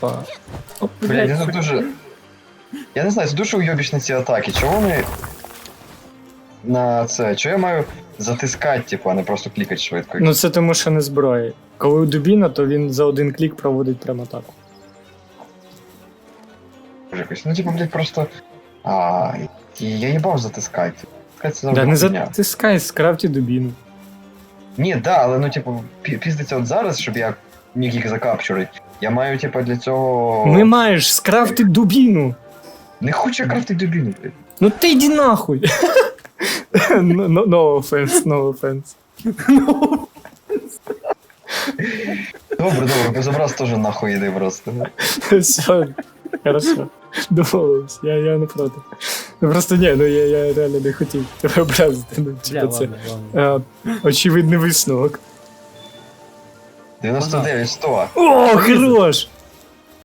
Опа. Оп, Блядь, я блядь. тут дуже. Я не знаю, це дуже уйобічні ці атаки. Чого вони. На це. Чого я маю затискати, типу, а не просто клікати швидко? Ну це тому, що не зброя. Коли у дубіна, то він за один клік проводить прямо атаку. якось. Ну, типу, блядь, просто. А, і я їбав затискати. Затискати це Да, не хуйня. затискай, скрафті дубіну. Ні, да, але ну, типу, пі- піздиться от зараз, щоб я міг їх закапчурити. Я маю, типу, для цього. Не маєш скрафти дубіну. Не хочу я крафтити дубіну, блядь. Ну ти йди нахуй. No, no, no offense, no offense. Добре, добре, безобраз теж нахуй іди просто. Все, хорошо. Домовились, я, я не проти. Ну просто ні, ну я, я реально не хотів тебе образити. Ну, типу, це ладно, ладно. е, очевидний висновок. 92 estou. Oh, que nojo!